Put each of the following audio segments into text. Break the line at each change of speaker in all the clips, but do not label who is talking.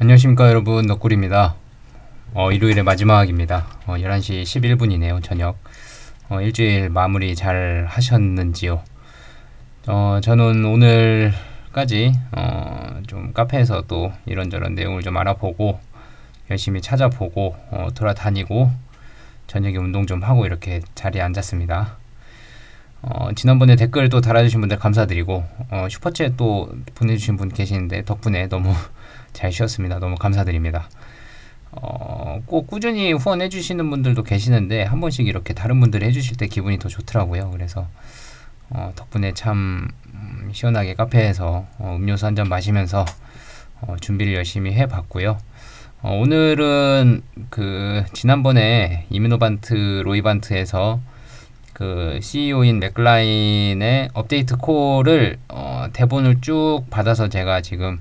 안녕하십니까 여러분 너꿀입니다. 어, 일요일의 마지막입니다. 어, 11시 11분이네요 저녁. 어, 일주일 마무리 잘 하셨는지요? 어, 저는 오늘까지 어, 좀 카페에서 또 이런저런 내용을 좀 알아보고 열심히 찾아보고 어, 돌아다니고 저녁에 운동 좀 하고 이렇게 자리에 앉았습니다. 어, 지난번에 댓글 또 달아주신 분들 감사드리고 어, 슈퍼챗 또 보내주신 분 계시는데 덕분에 너무 잘 쉬었습니다. 너무 감사드립니다. 어, 꼭 꾸준히 후원해 주시는 분들도 계시는데 한 번씩 이렇게 다른 분들이 해 주실 때 기분이 더 좋더라고요. 그래서 어, 덕분에 참 음, 시원하게 카페에서 어, 음료수 한 잔 마시면서 어, 준비를 열심히 해 봤고요. 어, 오늘은 그 지난번에 이민노반트 로이반트에서 그 CEO인 맥라인의 업데이트 콜을 어, 대본을 쭉 받아서 제가 지금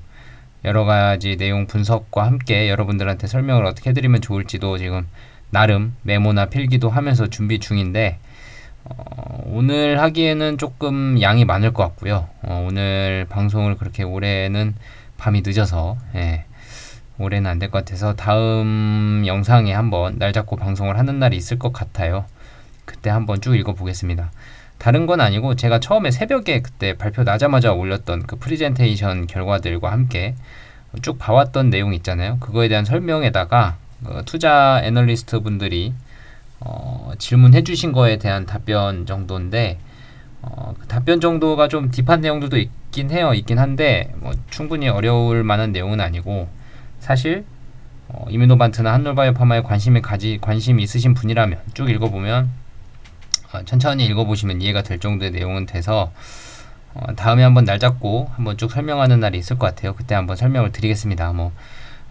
여러 가지 내용 분석과 함께 여러분들한테 설명을 어떻게 해드리면 좋을지도 지금 나름 메모나 필기도 하면서 준비 중인데 어, 오늘 하기에는 조금 양이 많을 것 같고요. 어, 오늘 방송을 그렇게 올해는 밤이 늦어서 예, 올해는 안 될 것 같아서 다음 영상에 한번 날 잡고 방송을 하는 날이 있을 것 같아요. 그때 한번 쭉 읽어보겠습니다. 다른 건 아니고 제가 처음에 새벽에 그때 발표 나자마자 올렸던 그 프리젠테이션 결과들과 함께 쭉 봐왔던 내용 있잖아요. 그거에 대한 설명에다가 어, 투자 애널리스트 분들이 어, 질문해 주신 거에 대한 답변 정도인데 어, 그 답변 정도가 좀 딥한 내용들도 있긴 해요. 있긴 한데 뭐 충분히 어려울 만한 내용은 아니고 사실 어, 이민노반트나 한놀바이오파마에 관심이 가지 관심이 있으신 분이라면 쭉 읽어보면 어, 천천히 읽어보시면 이해가 될 정도의 내용은 돼서 어, 다음에 한번 날 잡고 한번 쭉 설명하는 날이 있을 것 같아요. 그때 한번 설명을 드리겠습니다. 뭐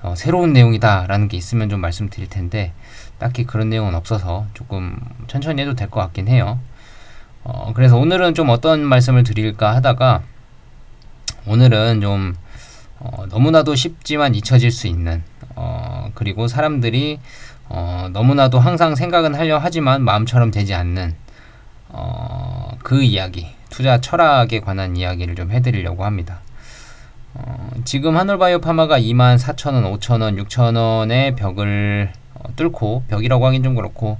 어, 새로운 내용이다라는 게 있으면 좀 말씀드릴 텐데 딱히 그런 내용은 없어서 조금 천천히 해도 될 것 같긴 해요. 어, 그래서 오늘은 좀 어떤 말씀을 드릴까 하다가 오늘은 좀 어, 너무나도 쉽지만 잊혀질 수 있는 어, 그리고 사람들이 어, 너무나도 항상 생각은 하려 하지만 마음처럼 되지 않는 어, 그 이야기, 투자 철학에 관한 이야기를 좀 해드리려고 합니다. 어, 지금 하늘바이오 파마가 24,000원, 5,000원, 6,000원의 벽을 어, 뚫고 벽이라고 하긴 좀 그렇고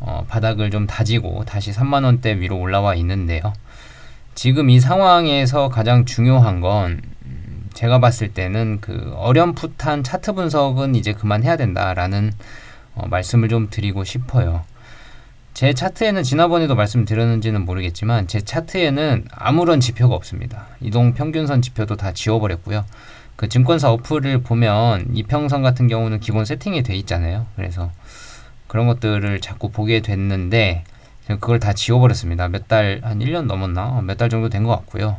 어, 바닥을 좀 다지고 다시 3만원대 위로 올라와 있는데요. 지금 이 상황에서 가장 중요한 건 음, 제가 봤을 때는 그 어렴풋한 차트 분석은 이제 그만해야 된다라는 어, 말씀을 좀 드리고 싶어요. 제 차트에는 지난번에도 말씀드렸는지는 모르겠지만 제 차트에는 아무런 지표가 없습니다. 이동 평균선 지표도 다 지워버렸고요. 그 증권사 어플을 보면 이평선 같은 경우는 기본 세팅이 돼 있잖아요. 그래서 그런 것들을 자꾸 보게 됐는데 그걸 다 지워버렸습니다. 몇 달, 한 1년 넘었나? 몇 달 정도 된 것 같고요.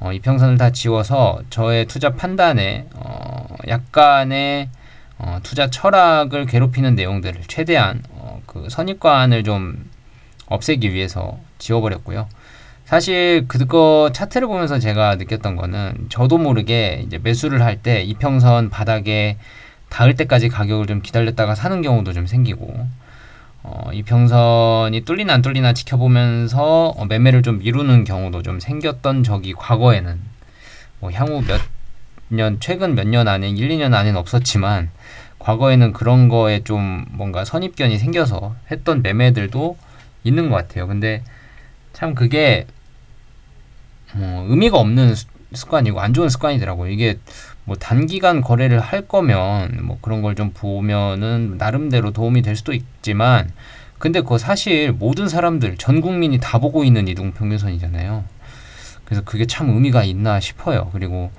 어, 이평선을 다 지워서 저의 투자 판단에 어, 약간의 어, 투자 철학을 괴롭히는 내용들을 최대한 그 선입관을 좀 없애기 위해서 지워버렸고요. 사실 그거 차트를 보면서 제가 느꼈던 거는 저도 모르게 이제 매수를 할 때 이평선 바닥에 닿을 때까지 가격을 좀 기다렸다가 사는 경우도 좀 생기고 어, 이평선이 뚫리나 안 뚫리나 지켜보면서 어, 매매를 좀 미루는 경우도 좀 생겼던 적이 과거에는 뭐 향후 몇 년 최근 몇 년 안에 1, 2년 안에는 없었지만 과거에는 그런 거에 좀 뭔가 선입견이 생겨서 했던 매매들도 있는 것 같아요. 근데 참 그게 뭐 의미가 없는 습관이고 안 좋은 습관이더라고요. 이게 뭐 단기간 거래를 할 거면 뭐 그런 걸 좀 보면은 나름대로 도움이 될 수도 있지만 근데 그거 사실 모든 사람들 전 국민이 다 보고 있는 이동 평균선이잖아요. 그래서 그게 참 의미가 있나 싶어요. 그리고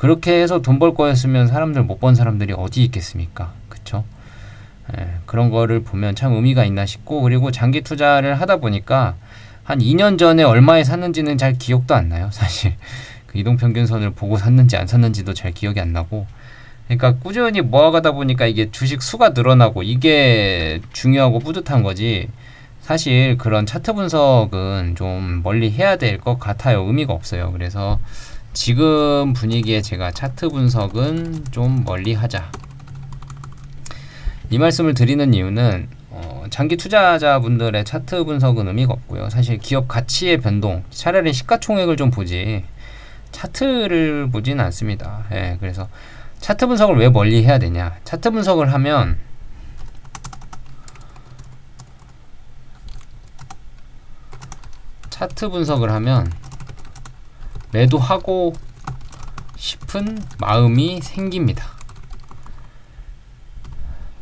그렇게 해서 돈 벌 거였으면 사람들 못 번 사람들이 어디 있겠습니까? 그쵸? 예, 그런 거를 보면 참 의미가 있나 싶고 그리고 장기 투자를 하다 보니까 한 2년 전에 얼마에 샀는지는 잘 기억도 안 나요. 사실 그 이동평균선을 보고 샀는지 안 샀는지도 잘 기억이 안 나고 그러니까 꾸준히 모아가다 보니까 이게 주식 수가 늘어나고 이게 중요하고 뿌듯한 거지 사실 그런 차트 분석은 좀 멀리 해야 될 것 같아요. 의미가 없어요. 그래서 지금 분위기에 제가 차트 분석은 좀 멀리 하자. 이 말씀을 드리는 이유는 어, 장기 투자자분들의 차트 분석은 의미가 없고요. 사실 기업 가치의 변동, 차라리 시가총액을 좀 보지 차트를 보지는 않습니다. 예, 그래서 차트 분석을 왜 멀리 해야 되냐? 차트 분석을 하면 차트 분석을 하면 매도하고 싶은 마음이 생깁니다.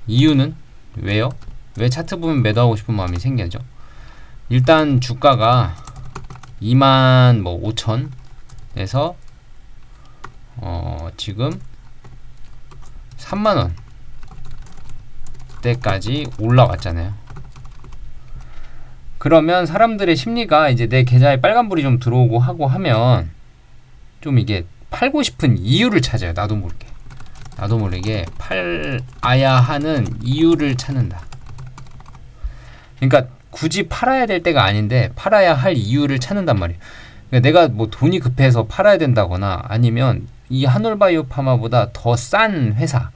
이유는 왜요? 왜 차트 보면 매도하고 싶은 마음이 생겨죠? 일단 주가가 2만 뭐 5천에서 어 지금 3만 원 때까지 올라왔잖아요. 그러면 사람들의 심리가 이제 내 계좌에 빨간불이 좀 들어오고 하고 하면 좀 이게 팔고 싶은 이유를 찾아요. 나도 모르게. 나도 모르게 팔아야 하는 이유를 찾는다. 그러니까 굳이 팔아야 될 때가 아닌데 팔아야 할 이유를 찾는단 말이에요. 그러니까 내가 뭐 돈이 급해서 팔아야 된다거나 아니면 이 한올바이오 파마보다 더 싼 회사,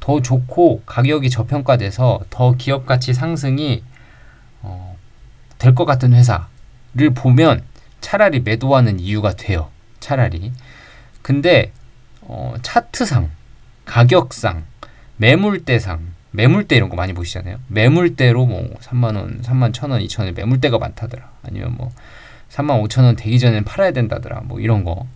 더 좋고 가격이 저평가돼서 더 기업 가치 상승이 어, 될 것 같은 회사를 보면 차라리 매도하는 이유가 돼요. 차라리. 근데 어, 차트상, 가격상, 매물대상, 매물대 이런 거 많이 보시잖아요. 매물대로 뭐 3만 원, 3만 1천 원, 2천 원 매물대가 많다더라. 아니면 뭐 3만 5천 원 되기 전에 팔아야 된다더라. 뭐 이런 거.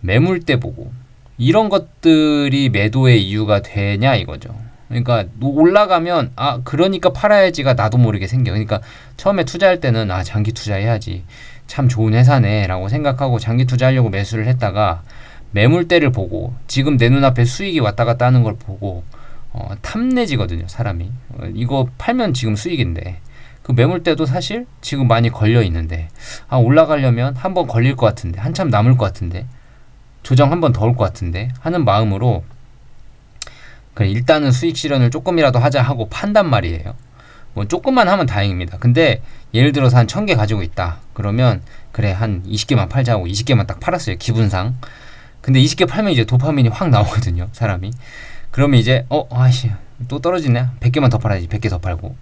매물대 보고 이런 것들이 매도의 이유가 되냐 이거죠. 그러니까 올라가면 아 그러니까 팔아야지가 나도 모르게 생겨. 그러니까 처음에 투자할 때는 아 장기 투자해야지 참 좋은 회사네라고 생각하고 장기 투자하려고 매수를 했다가 매물대를 보고 지금 내 눈앞에 수익이 왔다 갔다 하는 걸 보고 어, 탐내지거든요 사람이 어, 이거 팔면 지금 수익인데 그 매물대도 사실 지금 많이 걸려 있는데 아 올라가려면 한 번 걸릴 것 같은데 한참 남을 것 같은데 조정 한 번 더 올 것 같은데 하는 마음으로 그래 일단은 수익 실현을 조금이라도 하자 하고 판단 말이에요. 뭐 조금만 하면 다행입니다. 근데 예를 들어서 한 천 개 가지고 있다. 그러면 그래 한 20개만 팔자고 20개만 딱 팔았어요. 기분상. 근데 20개 팔면 이제 도파민이 확 나오거든요. 사람이. 그러면 이제 어 아씨 또 떨어지네. 100개만 더 팔아야지. 100개 더 팔고.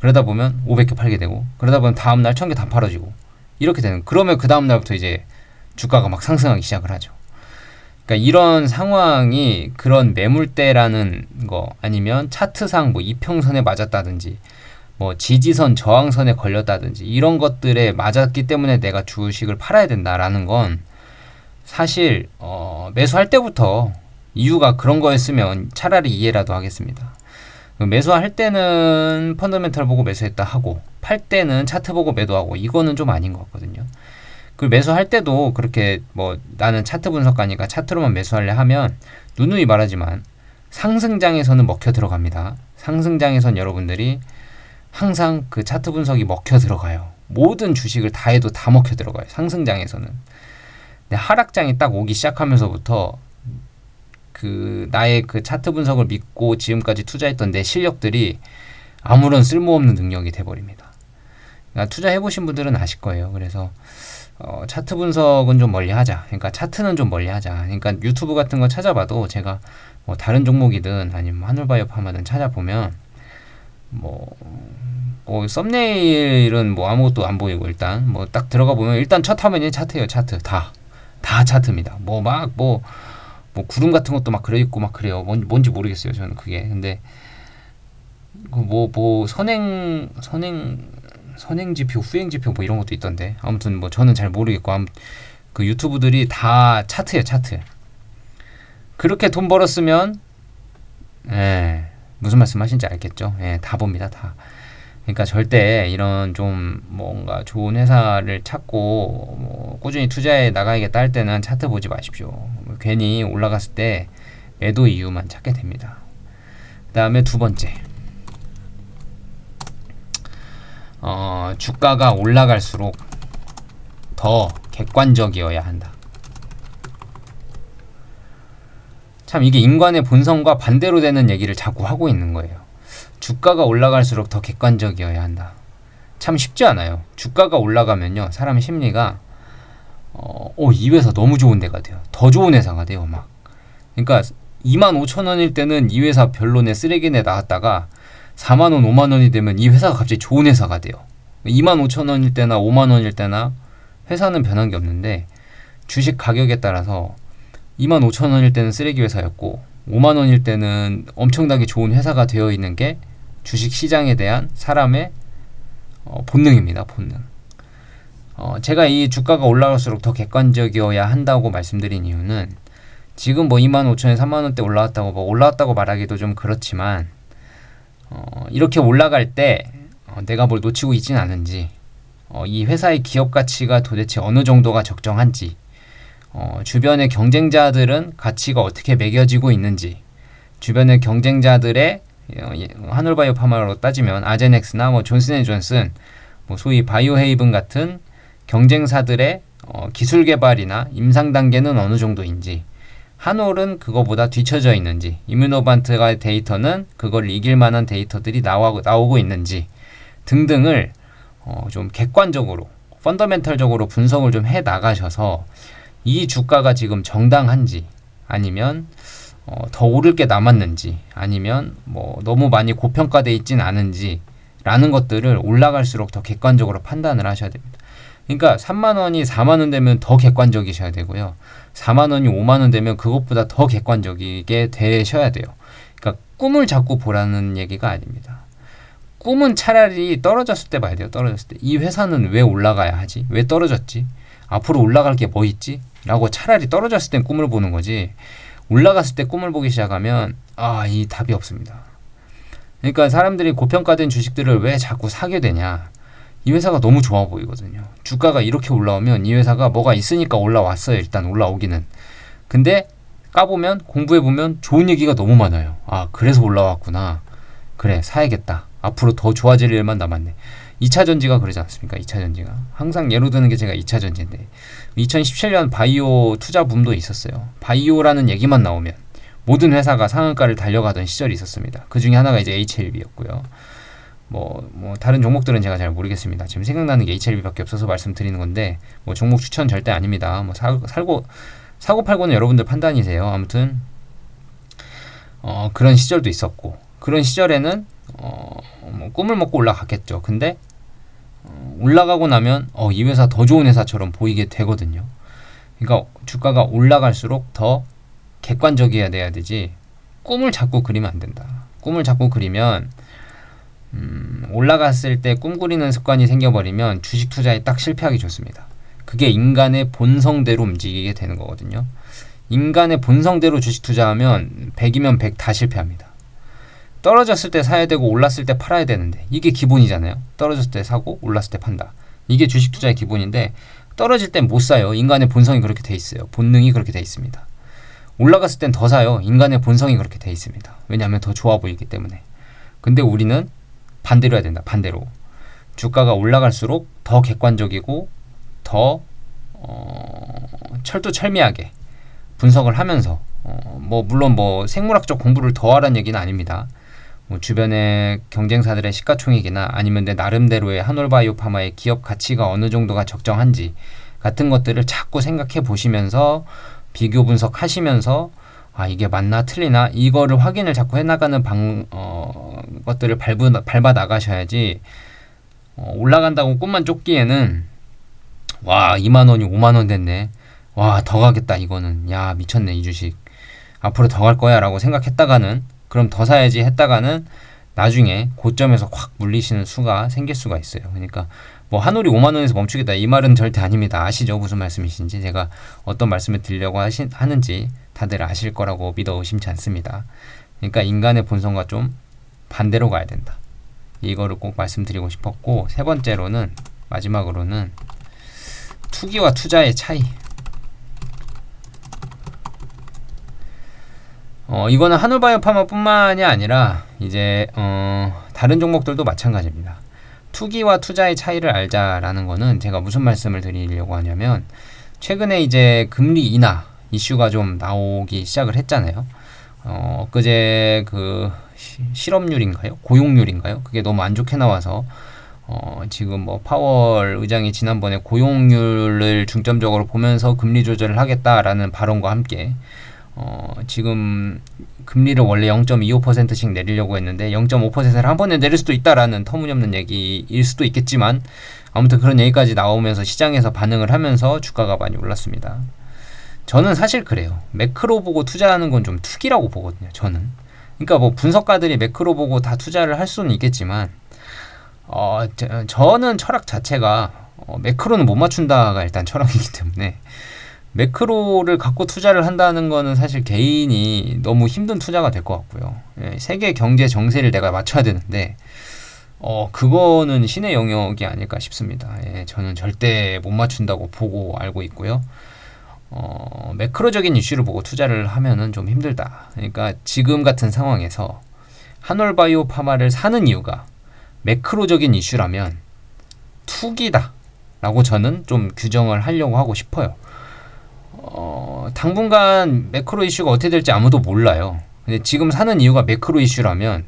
그러다 보면 500개 팔게 되고 그러다 보면 다음 날 1000개 다 팔아지고 이렇게 되는. 그러면 그 다음 날부터 이제 주가가 막 상승하기 시작을 하죠. 그러니까 이런 상황이 그런 매물대라는 거 아니면 차트상 뭐 이평선에 맞았다든지 뭐 지지선 저항선에 걸렸다든지 이런 것들에 맞았기 때문에 내가 주식을 팔아야 된다라는 건 사실 어 매수할 때부터 이유가 그런 거였으면 차라리 이해라도 하겠습니다. 매수할 때는 펀더멘탈 보고 매수했다 하고 팔 때는 차트 보고 매도하고 이거는 좀 아닌 것 같거든요. 그 매수할 때도 그렇게 뭐 나는 차트 분석가니까 차트로만 매수할래 하면 누누이 말하지만 상승장에서는 먹혀 들어갑니다. 상승장에선 여러분들이 항상 그 차트 분석이 먹혀 들어가요. 모든 주식을 다 해도 다 먹혀 들어가요. 상승장에서는. 근데 하락장이 딱 오기 시작하면서부터 그 나의 그 차트 분석을 믿고 지금까지 투자했던 내 실력들이 아무런 쓸모없는 능력이 돼버립니다. 그러니까 투자해 보신 분들은 아실 거예요. 그래서 어, 차트 분석은 좀 멀리 하자. 그러니까 차트는 좀 멀리 하자. 그러니까 유튜브 같은 거 찾아봐도 제가 뭐 다른 종목이든 아니면 하늘바이오 파마든 찾아보면 뭐, 뭐 썸네일은 뭐 아무것도 안 보이고 일단 뭐 딱 들어가 보면 일단 첫 화면이 차트예요. 차트 다. 다 차트입니다. 뭐막뭐뭐 구름 같은 것도 막 그려 있고 막 그래요. 뭔, 뭔지 모르겠어요. 저는 그게. 근데 뭐뭐 뭐 선행 선행 선행 지표, 후행 지표 뭐 이런 것도 있던데. 아무튼 뭐 저는 잘 모르겠고 그 유튜브들이 다 차트예요, 차트. 그렇게 돈 벌었으면 예. 무슨 말씀 하신지 알겠죠? 예, 다 봅니다, 다. 그러니까 절대 이런 좀 뭔가 좋은 회사를 찾고 뭐 꾸준히 투자해 나가야겠다 할 때는 차트 보지 마십시오. 뭐 괜히 올라갔을 때 매도 이유만 찾게 됩니다. 그 다음에 두 번째. 어, 주가가 올라갈수록 더 객관적이어야 한다. 참 이게 인간의 본성과 반대로 되는 얘기를 자꾸 하고 있는 거예요. 주가가 올라갈수록 더 객관적이어야 한다. 참 쉽지 않아요. 주가가 올라가면요, 사람 심리가 어, 어, 이 회사 너무 좋은 데가 돼요. 더 좋은 회사가 돼요, 막. 그러니까 2만 5천 원일 때는 이 회사 별로네 쓰레기네 나왔다가 4만 원, 5만 원이 되면 이 회사가 갑자기 좋은 회사가 돼요. 2만 5천 원일 때나 5만 원일 때나 회사는 변한 게 없는데 주식 가격에 따라서 2만 5천 원일 때는 쓰레기 회사였고 5만 원일 때는 엄청나게 좋은 회사가 되어 있는 게 주식 시장에 대한 사람의 어, 본능입니다. 본능. 어, 제가 이 주가가 올라갈수록 더 객관적이어야 한다고 말씀드린 이유는 지금 뭐 2만 5천에 3만 원대 올라왔다고 뭐 올라왔다고 말하기도 좀 그렇지만 어, 이렇게 올라갈 때 어, 내가 뭘 놓치고 있지는 않은지 어, 이 회사의 기업 가치가 도대체 어느 정도가 적정한지 어, 주변의 경쟁자들은 가치가 어떻게 매겨지고 있는지 주변의 경쟁자들의 어, 예, 하늘바이오 파마로 따지면 아제넥스나 뭐 존슨앤존슨 뭐 소위 바이오헤이븐 같은 경쟁사들의 어, 기술 개발이나 임상 단계는 어느 정도인지 한올은 그거보다 뒤처져 있는지 이뮤노반트가 데이터는 그걸 이길 만한 데이터들이 나와, 나오고 있는지 등등을 어, 좀 객관적으로 펀더멘털적으로 분석을 좀 해 나가셔서 이 주가가 지금 정당한지 아니면 어, 더 오를 게 남았는지 아니면 뭐 너무 많이 고평가돼 있진 않은지 라는 것들을 올라갈수록 더 객관적으로 판단을 하셔야 됩니다. 그러니까 3만 원이 4만 원 되면 더 객관적이셔야 되고요. 4만 원이 5만 원 되면 그것보다 더 객관적이게 되셔야 돼요. 그러니까 꿈을 자꾸 보라는 얘기가 아닙니다. 꿈은 차라리 떨어졌을 때 봐야 돼요. 떨어졌을 때. 이 회사는 왜 올라가야 하지? 왜 떨어졌지? 앞으로 올라갈 게 뭐 있지? 라고 차라리 떨어졌을 땐 꿈을 보는 거지. 올라갔을 때 꿈을 보기 시작하면 아, 이 답이 없습니다. 그러니까 사람들이 고평가된 주식들을 왜 자꾸 사게 되냐? 이 회사가 너무 좋아 보이거든요. 주가가 이렇게 올라오면 이 회사가 뭐가 있으니까 올라왔어요. 일단 올라오기는. 근데 까보면 공부해보면 좋은 얘기가 너무 많아요. 아, 그래서 올라왔구나. 그래, 사야겠다. 앞으로 더 좋아질 일만 남았네. 2차 전지가 그러지 않습니까? 2차 전지가. 항상 예로 드는 게 제가 2차 전지인데 2017년 바이오 투자 붐도 있었어요. 바이오라는 얘기만 나오면 모든 회사가 상한가를 달려가던 시절이 있었습니다. 그 중에 하나가 이제 HLB였고요. 뭐, 뭐 다른 종목들은 제가 잘 모르겠습니다. 지금 생각나는 게 HLB밖에 없어서 말씀드리는 건데 뭐 종목 추천 절대 아닙니다. 뭐 사, 살고 사고 팔고는 여러분들 판단이세요. 아무튼 어, 그런 시절도 있었고 그런 시절에는 어, 뭐 꿈을 먹고 올라갔겠죠. 근데 어, 올라가고 나면 어, 이 회사 더 좋은 회사처럼 보이게 되거든요. 그러니까 주가가 올라갈수록 더 객관적이어야 돼야 되지 꿈을 자꾸 그리면 안 된다. 꿈을 자꾸 그리면 음, 올라갔을 때 꿈꾸리는 습관이 생겨버리면 주식 투자에 딱 실패하기 좋습니다. 그게 인간의 본성대로 움직이게 되는 거거든요. 인간의 본성대로 주식 투자하면 100이면 100 다 실패합니다. 떨어졌을 때 사야 되고 올랐을 때 팔아야 되는데 이게 기본이잖아요. 떨어졌을 때 사고 올랐을 때 판다. 이게 주식 투자의 기본인데 떨어질 땐 못 사요. 인간의 본성이 그렇게 돼 있어요. 본능이 그렇게 돼 있습니다. 올라갔을 땐 더 사요. 인간의 본성이 그렇게 돼 있습니다. 왜냐하면 더 좋아 보이기 때문에. 근데 우리는 반대로 해야 된다. 반대로. 주가가 올라갈수록 더 객관적이고 더 어, 철두철미하게 분석을 하면서 어, 뭐 물론 뭐 생물학적 공부를 더 하라는 얘기는 아닙니다. 뭐 주변의 경쟁사들의 시가총액이나 아니면 내 나름대로의 한올바이오 파마의 기업 가치가 어느 정도가 적정한지 같은 것들을 자꾸 생각해 보시면서 비교 분석하시면서 아 이게 맞나 틀리나 이거를 확인을 자꾸 해나가는 방 어, 것들을 밟아, 밟아 나가셔야지 어, 올라간다고 꿈만 쫓기에는 와 2만 원이 5만 원 됐네. 와 더 가겠다 이거는. 야 미쳤네 이 주식. 앞으로 더 갈 거야라고 생각했다가는 그럼 더 사야지 했다가는 나중에 고점에서 확 물리시는 수가 생길 수가 있어요. 그러니까 뭐 한올이 5만 원에서 멈추겠다 이 말은 절대 아닙니다. 아시죠? 무슨 말씀이신지 제가 어떤 말씀을 드리려고 하시, 하는지 다들 아실 거라고 믿어 의심치 않습니다. 그러니까 인간의 본성과 좀 반대로 가야 된다. 이거를 꼭 말씀드리고 싶었고 세 번째로는 마지막으로는 투기와 투자의 차이. 어, 이거는 한울바이오 파마뿐만이 아니라 이제 어, 다른 종목들도 마찬가지입니다. 투기와 투자의 차이를 알자라는 거는 제가 무슨 말씀을 드리려고 하냐면 최근에 이제 금리 인하 이슈가 좀 나오기 시작을 했잖아요. 어, 그제 그 실업률인가요? 고용률인가요? 그게 너무 안 좋게 나와서 어, 지금 뭐 파월 의장이 지난번에 고용률을 중점적으로 보면서 금리 조절을 하겠다라는 발언과 함께 어, 지금 금리를 원래 0.25%씩 내리려고 했는데 0.5%를 한 번에 내릴 수도 있다라는 터무니없는 얘기일 수도 있겠지만 아무튼 그런 얘기까지 나오면서 시장에서 반응을 하면서 주가가 많이 올랐습니다. 저는 사실 그래요. 매크로 보고 투자하는 건 좀 투기라고 보거든요. 저는. 그러니까 뭐 분석가들이 매크로 보고 다 투자를 할 수는 있겠지만 어, 저, 는 철학 자체가 어, 매크로는 못 맞춘다가 일단 철학이기 때문에 매크로를 갖고 투자를 한다는 거는 사실 개인이 너무 힘든 투자가 될 것 같고요. 예, 세계 경제 정세를 내가 맞춰야 되는데 어, 그거는 신의 영역이 아닐까 싶습니다. 예, 저는 절대 못 맞춘다고 보고 알고 있고요. 어, 매크로적인 이슈를 보고 투자를 하면은 좀 힘들다. 그러니까 지금 같은 상황에서 한올바이오 파마를 사는 이유가 매크로적인 이슈라면 투기다. 라고 저는 좀 규정을 하려고 하고 싶어요. 어, 당분간 매크로 이슈가 어떻게 될지 아무도 몰라요. 근데 지금 사는 이유가 매크로 이슈라면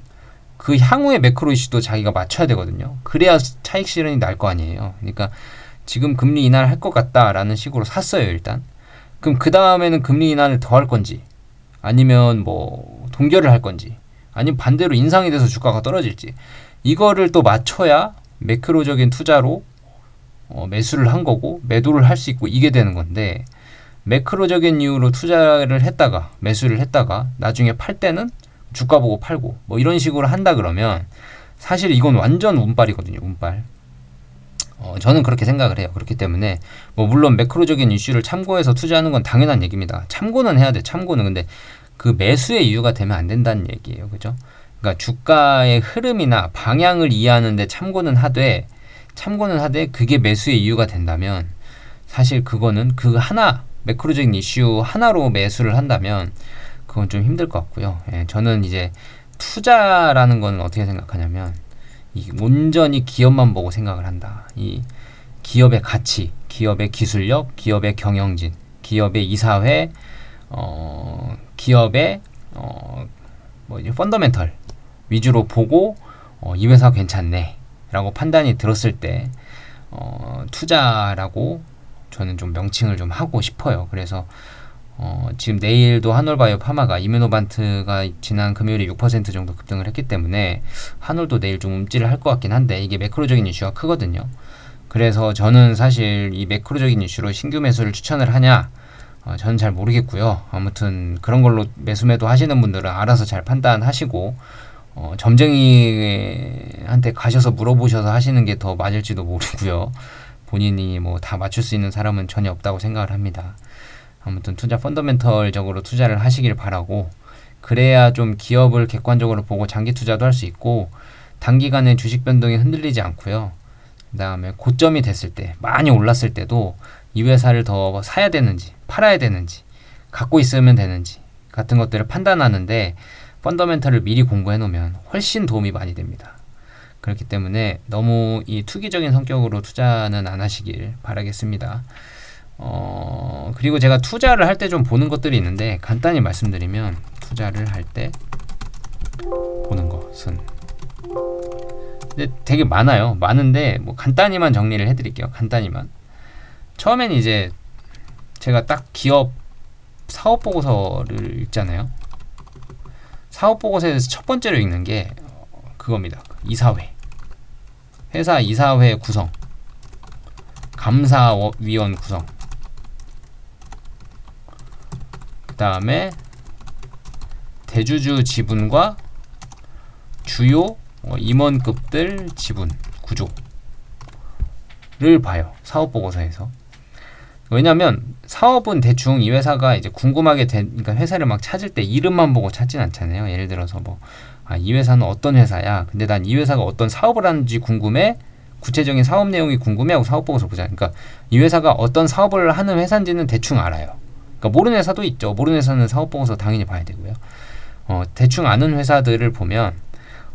그 향후의 매크로 이슈도 자기가 맞춰야 되거든요. 그래야 차익 실현이 날 거 아니에요. 그러니까 지금 금리 인하를 할 것 같다라는 식으로 샀어요, 일단. 그럼 그 다음에는 금리 인하를 더 할 건지, 아니면 뭐 동결을 할 건지, 아니면 반대로 인상이 돼서 주가가 떨어질지, 이거를 또 맞춰야 매크로적인 투자로 어, 매수를 한 거고 매도를 할 수 있고 이게 되는 건데 매크로적인 이유로 투자를 했다가 매수를 했다가 나중에 팔 때는 주가 보고 팔고 뭐 이런 식으로 한다 그러면 사실 이건 완전 운빨이거든요 운빨. 어, 저는 그렇게 생각을 해요. 그렇기 때문에 뭐 물론 매크로적인 이슈를 참고해서 투자하는 건 당연한 얘기입니다. 참고는 해야 돼 참고는. 근데 그 매수의 이유가 되면 안 된다는 얘기예요. 그죠? 그러니까 주가의 흐름이나 방향을 이해하는데 참고는 하되 참고는 하되 그게 매수의 이유가 된다면 사실 그거는 그 하나 매크로적인 이슈 하나로 매수를 한다면 그건 좀 힘들 것 같고요. 예, 저는 이제 투자라는 거는 어떻게 생각하냐면 이 온전히 기업만 보고 생각을 한다. 이 기업의 가치, 기업의 기술력, 기업의 경영진, 기업의 이사회, 어, 기업의 어, 뭐 이제 펀더멘털 위주로 보고 어, 이 회사 괜찮네. 라고 판단이 들었을 때 어, 투자라고 저는 좀 명칭을 좀 하고 싶어요. 그래서 어, 지금 내일도 한올바이오 파마가 이메노반트가 지난 금요일에 6% 정도 급등을 했기 때문에 한올도 내일 좀 움찔을 할 것 같긴 한데 이게 매크로적인 이슈가 크거든요. 그래서 저는 사실 이 매크로적인 이슈로 신규 매수를 추천을 하냐 어, 저는 잘 모르겠고요. 아무튼 그런 걸로 매수 매도 하시는 분들은 알아서 잘 판단하시고 어, 점쟁이한테 가셔서 물어보셔서 하시는 게 더 맞을지도 모르고요. 본인이 뭐 다 맞출 수 있는 사람은 전혀 없다고 생각을 합니다. 아무튼 투자 펀더멘털적으로 투자를 하시길 바라고 그래야 좀 기업을 객관적으로 보고 장기 투자도 할 수 있고 단기간에 주식 변동이 흔들리지 않고요. 그다음에 고점이 됐을 때 많이 올랐을 때도 이 회사를 더 사야 되는지 팔아야 되는지 갖고 있으면 되는지 같은 것들을 판단하는데 펀더멘털을 미리 공부해 놓으면 훨씬 도움이 많이 됩니다. 그렇기 때문에 너무 이 투기적인 성격으로 투자는 안 하시길 바라겠습니다. 어, 그리고 제가 투자를 할 때 좀 보는 것들이 있는데 간단히 말씀드리면 투자를 할 때 보는 것은 근데 되게 많아요. 많은데 뭐 간단히만 정리를 해드릴게요. 간단히만 처음엔 이제 제가 딱 기업 사업 보고서를 읽잖아요. 사업 보고서에서 첫 번째로 읽는 게 그겁니다. 이사회. 회사 이사회 구성. 감사위원 구성. 그 다음에 대주주 지분과 주요 어, 임원급들 지분 구조를 봐요. 사업 보고서에서. 왜냐면 사업은 대충 이 회사가 이제 궁금하게 된, 그러니까 회사를 막 찾을 때 이름만 보고 찾진 않잖아요. 예를 들어서 뭐, 아, 이 회사는 어떤 회사야. 근데 난 이 회사가 어떤 사업을 하는지 궁금해. 구체적인 사업 내용이 궁금해 하고 사업 보고서 보자. 그러니까 이 회사가 어떤 사업을 하는 회사인지는 대충 알아요. 그러니까 모르는 회사도 있죠. 모르는 회사는 사업 보고서 당연히 봐야 되고요. 어, 대충 아는 회사들을 보면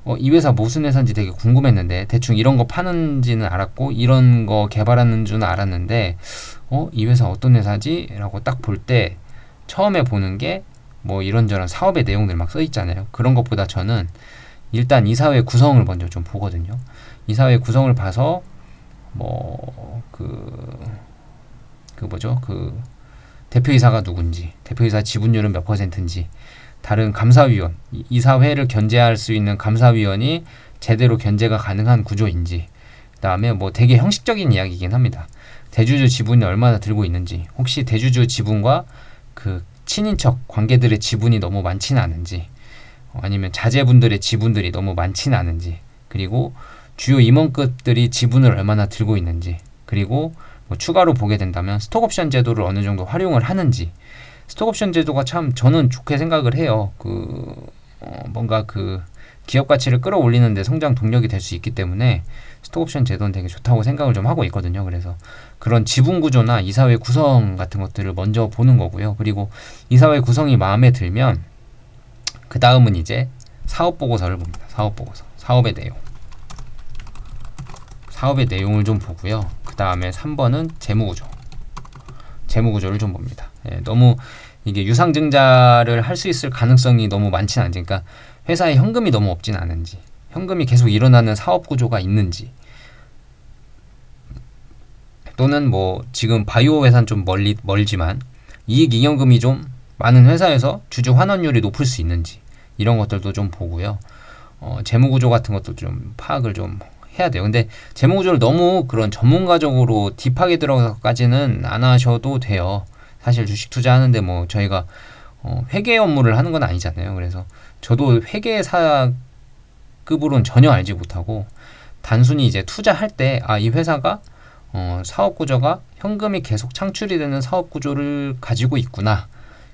어, 이 회사 무슨 회사인지 되게 궁금했는데 대충 이런 거 파는지는 알았고 이런 거 개발하는 줄은 알았는데 어, 이 회사 어떤 회사지? 라고 딱 볼 때 처음에 보는 게 뭐 이런저런 사업의 내용들 막 써 있잖아요. 그런 것보다 저는 일단 이사회 구성을 먼저 좀 보거든요. 이사회 구성을 봐서 뭐그그 뭐죠? 그 대표이사가 누군지, 대표이사 지분율은 몇 퍼센트인지, 다른 감사위원, 이사회를 견제할 수 있는 감사위원이 제대로 견제가 가능한 구조인지, 그 다음에 뭐 되게 형식적인 이야기이긴 합니다. 대주주 지분이 얼마나 들고 있는지, 혹시 대주주 지분과 그 친인척 관계들의 지분이 너무 많지는 않은지 어, 아니면 자제분들의 지분들이 너무 많지는 않은지 그리고 주요 임원급들이 지분을 얼마나 들고 있는지 그리고 뭐 추가로 보게 된다면 스톡옵션 제도를 어느 정도 활용을 하는지 스톡옵션 제도가 참 저는 좋게 생각을 해요. 그 어, 뭔가 그 기업 가치를 끌어올리는 데 성장 동력이 될 수 있기 때문에 스톡옵션 제도는 되게 좋다고 생각을 좀 하고 있거든요. 그래서 그런 지분 구조나 이사회 구성 같은 것들을 먼저 보는 거고요. 그리고 이사회 구성이 마음에 들면 그 다음은 이제 사업 보고서를 봅니다. 사업 보고서, 사업의 내용. 사업의 내용을 좀 보고요. 그 다음에 3번은 재무 구조. 재무 구조를 좀 봅니다. 예, 너무 이게 유상증자를 할 수 있을 가능성이 너무 많지는 않지. 그러니까 회사에 현금이 너무 없진 않은지, 현금이 계속 일어나는 사업 구조가 있는지, 또는 뭐 지금 바이오 회사는 좀 멀리 멀지만 이익 잉여금이 좀 많은 회사에서 주주 환원율이 높을 수 있는지 이런 것들도 좀 보고요. 어, 재무 구조 같은 것도 좀 파악을 좀 해야 돼요. 근데 재무 구조를 너무 그런 전문가적으로 딥하게 들어가까지는 안 하셔도 돼요. 사실 주식 투자하는데 뭐 저희가 어, 회계 업무를 하는 건 아니잖아요. 그래서 저도 회계사급으로는 전혀 알지 못하고 단순히 이제 투자할 때 아 이 회사가 어, 사업 구조가 현금이 계속 창출이 되는 사업 구조를 가지고 있구나.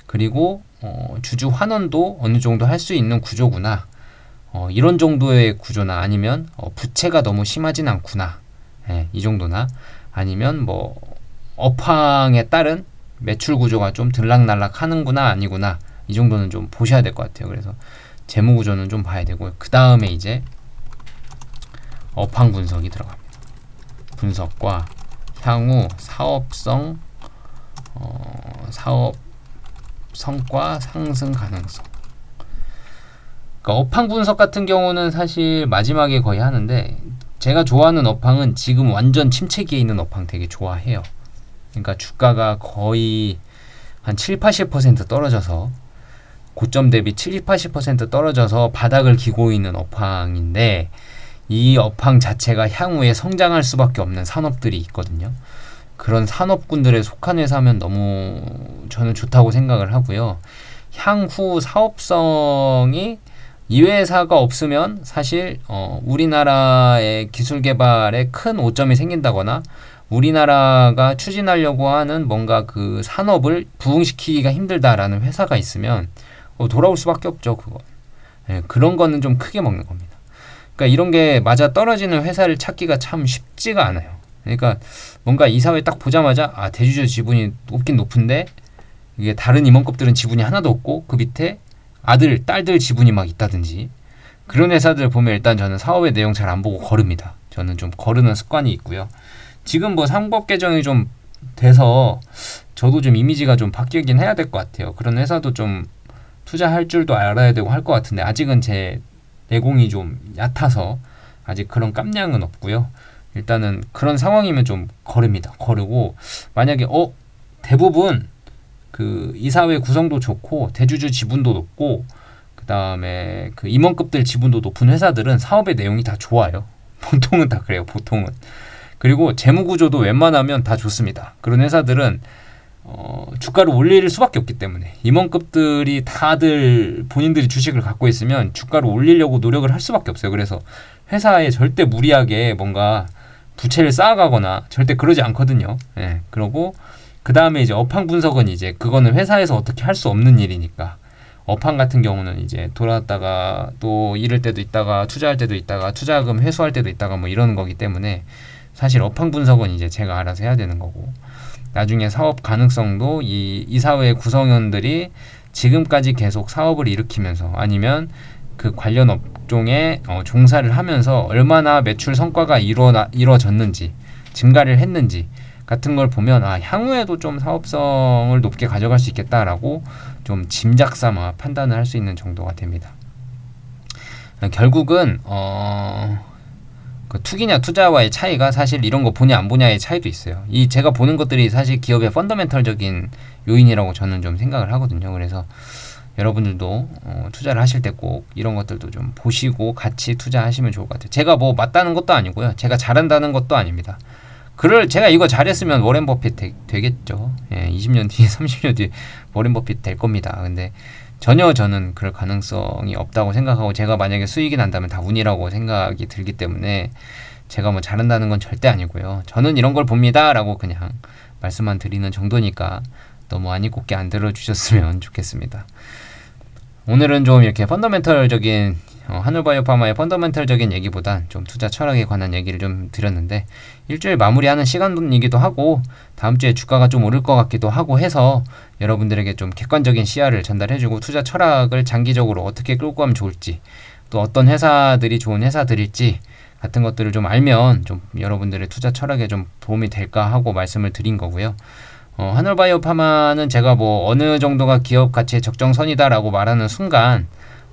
그리고 어, 주주 환원도 어느 정도 할 수 있는 구조구나. 어, 이런 정도의 구조나 아니면 어, 부채가 너무 심하진 않구나. 예, 이 정도나 아니면 뭐 업황에 따른 매출 구조가 좀 들락날락 하는구나 아니구나 이 정도는 좀 보셔야 될 것 같아요. 그래서 재무 구조는 좀 봐야 되고 그 다음에 이제 업황 분석이 들어갑니다. 분석과 향후 사업성 어, 사업 성과 상승 가능성. 그러니까 업황 분석 같은 경우는 사실 마지막에 거의 하는데 제가 좋아하는 업황은 지금 완전 침체기에 있는 업황 되게 좋아해요. 그러니까 주가가 거의 한 7, 80% 떨어져서 고점 대비 7, 80% 떨어져서 바닥을 기고 있는 업황인데 이 업황 자체가 향후에 성장할 수밖에 없는 산업들이 있거든요. 그런 산업군들에 속한 회사면 너무 저는 좋다고 생각을 하고요. 향후 사업성이 이 회사가 없으면 사실 어, 우리나라의 기술 개발에 큰 오점이 생긴다거나 우리나라가 추진하려고 하는 뭔가 그 산업을 부흥시키기가 힘들다라는 회사가 있으면 어, 돌아올 수밖에 없죠 그거. 예, 그런 거는 좀 크게 먹는 겁니다. 그러니까 이런 게 맞아 떨어지는 회사를 찾기가 참 쉽지가 않아요. 그러니까 뭔가 이사회 딱 보자마자 아 대주주 지분이 높긴 높은데 이게 다른 임원급들은 지분이 하나도 없고 그 밑에 아들 딸들 지분이 막 있다든지 그런 회사들 보면 일단 저는 사업의 내용 잘 안 보고 거릅니다. 저는 좀 거르는 습관이 있고요. 지금 뭐 상법 개정이 좀 돼서 저도 좀 이미지가 좀 바뀌긴 해야 될 것 같아요. 그런 회사도 좀 투자할 줄도 알아야 되고 할 것 같은데 아직은 제 내공이 좀 얕아서 아직 그런 깜냥은 없고요. 일단은 그런 상황이면 좀 거릅니다. 거르고 만약에 어 대부분 그 이사회 구성도 좋고 대주주 지분도 높고 그 다음에 그 임원급들 지분도 높은 회사들은 사업의 내용이 다 좋아요. 보통은 다 그래요. 보통은 그리고 재무 구조도 웬만하면 다 좋습니다. 그런 회사들은 어, 주가를 올릴 수밖에 없기 때문에 임원급들이 다들 본인들이 주식을 갖고 있으면 주가를 올리려고 노력을 할 수밖에 없어요. 그래서 회사에 절대 무리하게 뭔가 부채를 쌓아가거나 절대 그러지 않거든요. 예. 그러고 그 다음에 이제 업황 분석은 이제 그거는 회사에서 어떻게 할 수 없는 일이니까 업황 같은 경우는 이제 돌아왔다가 또 잃을 때도 있다가 투자할 때도 있다가 투자금 회수할 때도 있다가 뭐 이러는 거기 때문에 사실 업황 분석은 이제 제가 알아서 해야 되는 거고 나중에 사업 가능성도 이 이사회 구성원들이 지금까지 계속 사업을 일으키면서 아니면 그 관련 업종에 어, 종사를 하면서 얼마나 매출 성과가 이루어 이루어졌는지 증가를 했는지 같은 걸 보면 아 향후에도 좀 사업성을 높게 가져갈 수 있겠다라고 좀 짐작 삼아 판단을 할 수 있는 정도가 됩니다. 결국은 어, 그 투기냐 투자와의 차이가 사실 이런 거 보냐 안 보냐의 차이도 있어요. 이 제가 보는 것들이 사실 기업의 펀더멘털적인 요인이라고 저는 좀 생각을 하거든요. 그래서 여러분들도 어, 투자를 하실 때 꼭 이런 것들도 좀 보시고 같이 투자하시면 좋을 것 같아요. 제가 뭐 맞다는 것도 아니고요. 제가 잘한다는 것도 아닙니다. 그럴 제가 이거 잘했으면 워렌 버핏 되, 되겠죠. 예, 20년 뒤에 30년 뒤에 워렌 버핏 될 겁니다. 근데 전혀 저는 그럴 가능성이 없다고 생각하고 제가 만약에 수익이 난다면 다 운이라고 생각이 들기 때문에 제가 뭐 잘한다는 건 절대 아니고요. 저는 이런 걸 봅니다라고 그냥 말씀만 드리는 정도니까 너무 아니 곱게 안 들어주셨으면 좋겠습니다. 오늘은 좀 이렇게 펀더멘털적인 어, 하늘바이오파마의 펀더멘털적인 얘기보단 좀 투자 철학에 관한 얘기를 좀 드렸는데 일주일 마무리하는 시간이기도 하고 다음 주에 주가가 좀 오를 것 같기도 하고 해서 여러분들에게 좀 객관적인 시야를 전달해주고 투자 철학을 장기적으로 어떻게 끌고 가면 좋을지 또 어떤 회사들이 좋은 회사들일지 같은 것들을 좀 알면 좀 여러분들의 투자 철학에 좀 도움이 될까 하고 말씀을 드린 거고요. 어, 하늘바이오파마는 제가 뭐 어느 정도가 기업 가치의 적정선이다라고 말하는 순간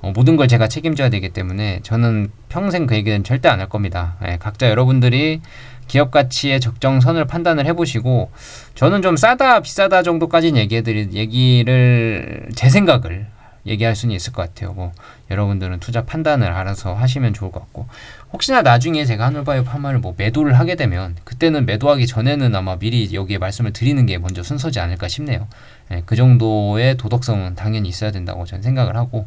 어, 모든 걸 제가 책임져야 되기 때문에 저는 평생 그 얘기는 절대 안 할 겁니다. 예, 각자 여러분들이 기업 가치의 적정선을 판단을 해보시고 저는 좀 싸다 비싸다 정도까지는 얘기해드릴 얘기를 제 생각을 얘기할 수는 있을 것 같아요. 뭐 여러분들은 투자 판단을 알아서 하시면 좋을 것 같고 혹시나 나중에 제가 하늘바이오 파마를 뭐 매도를 하게 되면 그때는 매도하기 전에는 아마 미리 여기에 말씀을 드리는 게 먼저 순서지 않을까 싶네요. 예, 그 정도의 도덕성은 당연히 있어야 된다고 저는 생각을 하고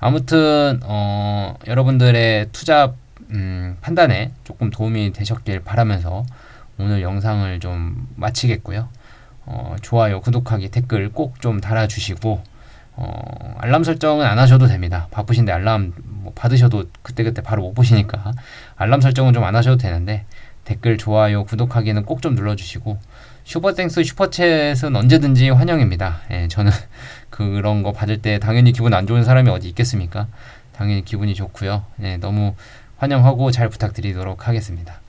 아무튼 어, 여러분들의 투자 음, 판단에 조금 도움이 되셨길 바라면서 오늘 영상을 좀 마치겠고요. 어, 좋아요, 구독하기, 댓글 꼭 좀 달아주시고 어, 알람 설정은 안 하셔도 됩니다. 바쁘신데 알람 뭐 받으셔도 그때그때 바로 못 보시니까 알람 설정은 좀 안 하셔도 되는데 댓글, 좋아요, 구독하기는 꼭 좀 눌러주시고 슈퍼땡스, 슈퍼챗은 언제든지 환영입니다. 예, 저는 그런 거 받을 때 당연히 기분 안 좋은 사람이 어디 있겠습니까? 당연히 기분이 좋고요. 예, 너무 환영하고 잘 부탁드리도록 하겠습니다.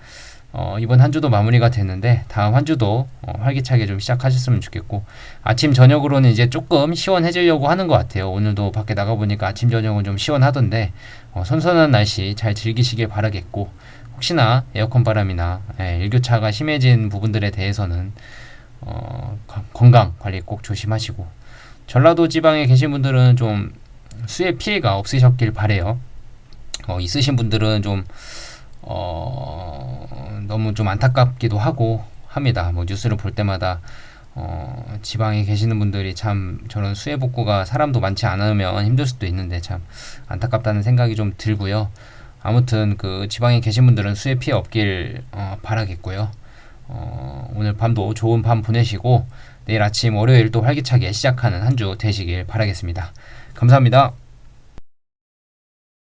어, 이번 한 주도 마무리가 됐는데 다음 한 주도 어, 활기차게 좀 시작하셨으면 좋겠고 아침 저녁으로는 이제 조금 시원해지려고 하는 것 같아요. 오늘도 밖에 나가 보니까 아침 저녁은 좀 시원하던데 어, 선선한 날씨 잘 즐기시길 바라겠고 혹시나 에어컨 바람이나 예, 일교차가 심해진 부분들에 대해서는 어, 건강 관리 꼭 조심하시고 전라도 지방에 계신 분들은 좀 수해 피해가 없으셨길 바래요. 어, 있으신 분들은 좀 어, 너무 좀 안타깝기도 하고 합니다. 뭐 뉴스를 볼 때마다 어, 지방에 계시는 분들이 참 저런 수해 복구가 사람도 많지 않으면 힘들 수도 있는데 참 안타깝다는 생각이 좀 들고요. 아무튼 그 지방에 계신 분들은 수해 피해 없길 어, 바라겠고요. 어, 오늘 밤도 좋은 밤 보내시고 내일 아침 월요일 또 활기차게 시작하는 한 주 되시길 바라겠습니다. 감사합니다.